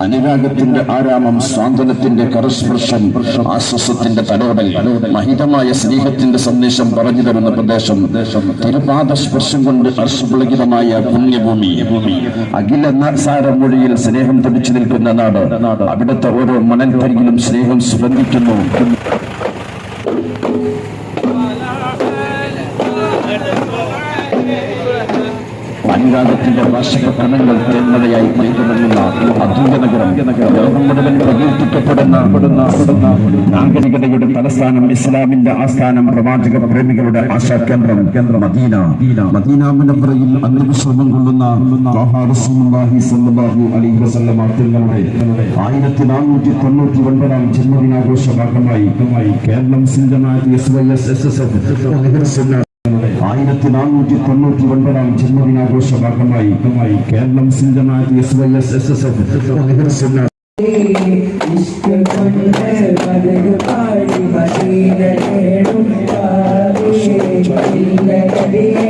അനുരാഗത്തിന്റെ ആരാമം സ്വാന്തനത്തിന്റെ കരസ്പർശം ആശ്വാസത്തിന്റെ തലോടൽ മഹിതമായ സ്നേഹത്തിന്റെ സന്ദേശം പറഞ്ഞു തരുന്ന പ്രദേശം തിരുപാദ സ്പർശം കൊണ്ട് ഹർഷപുളകിതമായ പുണ്യഭൂമി അഖില സാരമൊഴിയിൽ സ്നേഹം തുടിച്ചു നിൽക്കുന്ന നാട് അവിടുത്തെ ഓരോ മണൽത്തരികിലും സ്നേഹം സ്പന്ദിക്കുന്നു. അനുരാഗത്തിന്റെ വാർഷിക കണങ്ങൾ തേന്മഴയായി മൈതുടങ്ങുന്ന അദ്വൈത നഗരം ലോകം മുഴുവൻ പ്രകീർത്തിക്കപ്പെടുന്ന നാഗരികതയുടെ തലസ്ഥാനം ഇസ്ലാമിന്റെ ആസ്ഥാനം പ്രവാചക പ്രേമികളുടെ ആശാ കേന്ദ്രം കേന്ദ്ര മദീന മദീന കൊള്ളുന്ന സ്വല്ലല്ലാഹു അലൈഹി വസല്ലമ തങ്ങളുടെ ആയിരത്തി നാനൂറ്റി തൊണ്ണൂറ്റി ഒൻപതാം ജന്മദിനാഘോഷ ഭാഗമായി Keralam സിന്ധമാറ്റി S Y S S S F ആയിരത്തി നാനൂറ്റി തൊണ്ണൂറ്റി ഒൻപതാം ജന്മദിനാഘോഷ ഭാഗമായി Keralam സിന്ധമാറ്റി S Y S S S F പാടി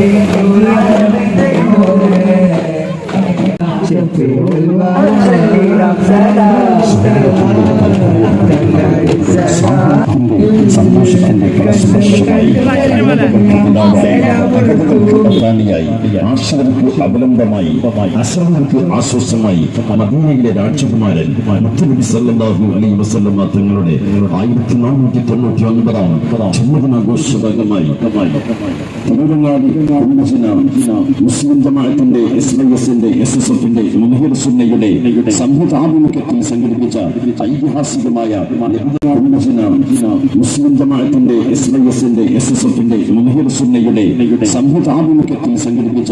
Sen bir aksa da, sen bir aksa da, sen bir aksa da. സന്തോഷത്തിന്റെ കരസ്പർശമായി പ്രാണിയായി ആശ്രതർക്ക് അവലംബമായി അശ്രമങ്ങൾക്ക് ആശ്വാസമായി മദീനയിലെ രാജകുമാരൻ മുത്തുനബി സല്ലല്ലാഹു അലൈഹി വസല്ലമ തങ്ങളുടെ ആയിരത്തി നാനൂറ്റി തൊണ്ണൂറ്റി ഒൻപതാം ജന്മദിനാഘോഷ ഭാഗമായി തിരുവങ്ങാടി മുസ്ലിം ജമാഅത്തിന്റെ എസ് വൈ എസിന്റെ എസ് എസ് എഫിന്റെ മുനഹിർ സുന്നയുടെ സംഹിത ആഭിമുഖ്യത്തിൽ സംഘടിപ്പിച്ച ഐതിഹാസികമായ കുടുംബജന മുസ്ലിം ജമാഅത്തിന്റെ എസ് ഐ എസിന്റെ എസ് എസ് എഫിന്റെ മുനീർ സുന്നയുടെ സംഹിതാഭിമുഖ്യത്തിൽ സംഘടിപ്പിച്ച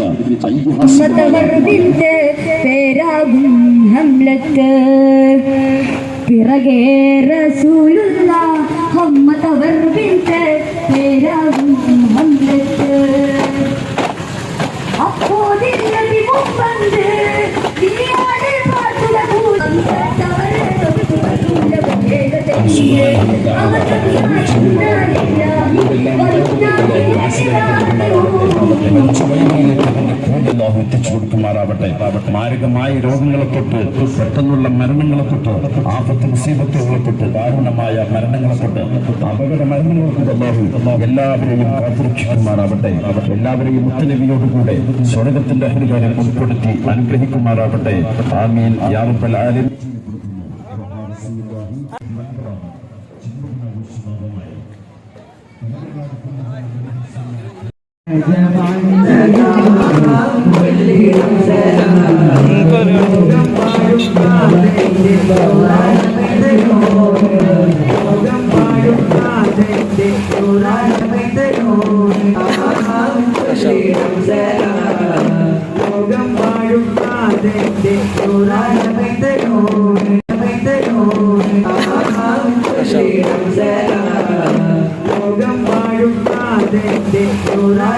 പിറകേ റസൂലുള്ള ഹമ്മതവർ ബിൻതെ പേരാകും ഹംലത്ത്. അപ്പോതിൽ നബി മുഹമ്മദ് ദിയാനെ പാട്ടുള്ള ഭൂതം എത്തിച്ചു കൊടുക്കുമാറാവട്ടെ മാരകമായ രോഗങ്ങളെ തൊട്ട് പെട്ടെന്നുള്ള മരണങ്ങളെ തൊട്ട് ആപത്ത് മുസീബത്തുകളെ തൊട്ട് ദാരുണമായ മരണങ്ങളെ തൊട്ട് അപകട മരണങ്ങളെ തൊട്ട് അല്ലാഹു എല്ലാവരെയും കാത്തുരക്ഷിക്കുമാറാവട്ടെ. എല്ലാവരെയും മുത്തലവിയോടുകൂടെ സ്വർഗത്തിന്റെ അഹരികാരം ഉൾപ്പെടുത്തി അനുഗ്രഹിക്കുമാറാവട്ടെ. ആമീൻ. യാറുപ്പൽ ആലിം ലോകം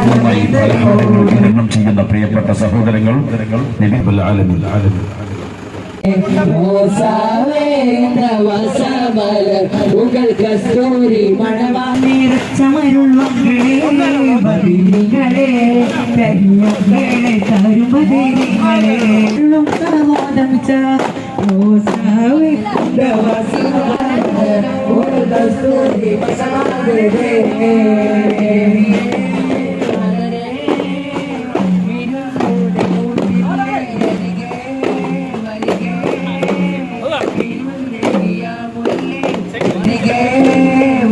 നന്നായി വിതരണം ചെയ്യുന്ന പ്രിയപ്പെട്ട സഹോദരങ്ങൾ കസ്തൂരി മണവാ ചമരുള്ളങ്ങളെ തരുമകളെ തരുമതികളെ സഹോദമിച്ച ഉകൾ കസ്തൂരി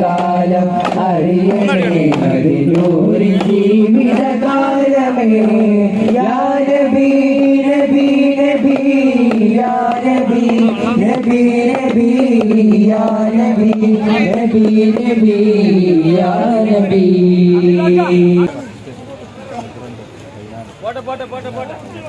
കാലം അറിയണേ അതിലൂരി ജീവിതകാലമേ യാ നബി നബി നബി യാ നബി നബി നബി യാ നബി നബി നബി യാ നബി. മരിച്ചുപോയവരിലേക്ക്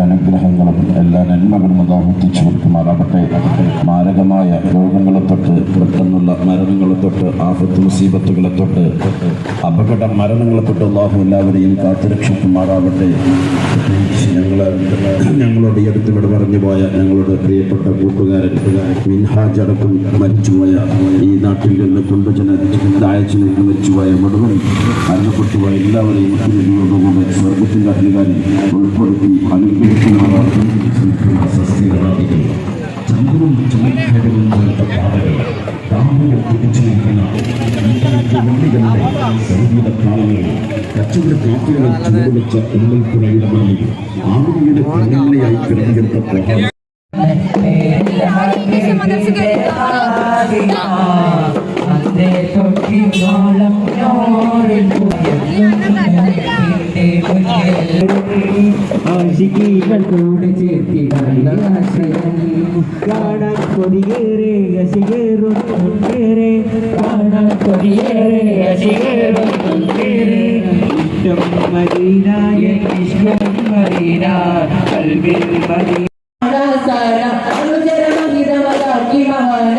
അതിന്റെ അനുഗ്രഹങ്ങളും എല്ലാ നന്മകളും അതാഹു എത്തിച്ചു കൊടുക്കുമാറാകട്ടെ. മാരകമായ രോഗങ്ങളെ തൊട്ട് പെട്ടെന്നുള്ള മരണങ്ങളെ തൊട്ട് ആപത്ത് മുസീബത്തുകളെ തൊട്ട് അപകട മരണങ്ങളെ തൊട്ട് അള്ളാഹു എല്ലാവരെയും കാത്തുരക്ഷിക്കുമാറാകട്ടെ പ്രത്യേകിച്ച് ഞങ്ങൾ ഞങ്ങളോട് ഈ അടുത്തിവിടെ പറഞ്ഞു പോയ ഞങ്ങളുടെ പ്രിയപ്പെട്ട കൂട്ടുകാരൻ മിൻഹാജടക്കം മരിച്ചുപോയ ഈ നാട്ടിൽ നിന്ന് കൊണ്ടുജന ദായച്ചിനെ മരിച്ചുപോയ മുഴുവൻ മരണപ്പെട്ടുപോയ എല്ലാവരെയും സ്വർഗത്തിന്റെ അധികാരി ഉൾപ്പെടുത്തി അനുഗ്രഹിക്കുമാറാകും സസ്യരാദികൾ ചന്ദ്രനും ചന്ദ്രനും ചേർത്ത പാതകൾ ദാഹവും പിടിച്ചു നിൽക്കുന്ന വണ്ടികളുടെ സംഗീത താളങ്ങൾ കച്ചവട കാറ്റുകളെ ചുവടുവെച്ച ഉമ്മൽപ്പുറയുടെ മണ്ണിൽ ആളുകളുടെ കണ്ണങ്ങളെയായി കിടന്നെടുത്ത ആശികീകൾ കൂടെ ചേർത്തിടാൻ കാണാൻ കൊടിയേറെ അശികേറുന്നേറെ കാണാൻ കൊടിയേറെ അശികേറുന്നേറെ ഇഷ്ടം മദീനായ ഇഷ്ടം മദീന കൽവിൽ മദീന സാര അനുചര മഹിത മതാക്കി മഹാന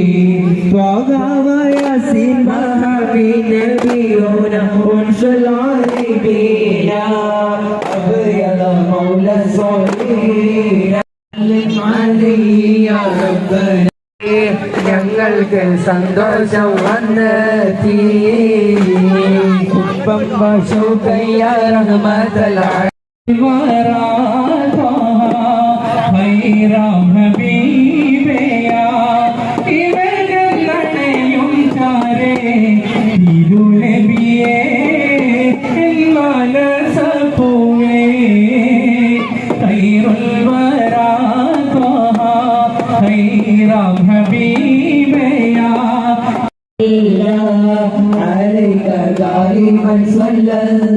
وغضى يسمها بنبينا انشر العالمين ابيض مولى الصالحين علي يا ربنا ഞങ്ങൾക്ക് സന്തോഷം വന്നെത്തി കുപ്പം പശു കയ്യാറഹമതല വരാ ഭൈരാം ഹബീബേ തിരുനബിയെ മനസ പൂവേ കൈറുൽ വരാ കൈറാ ഹബീബയാ عليك دائما صلى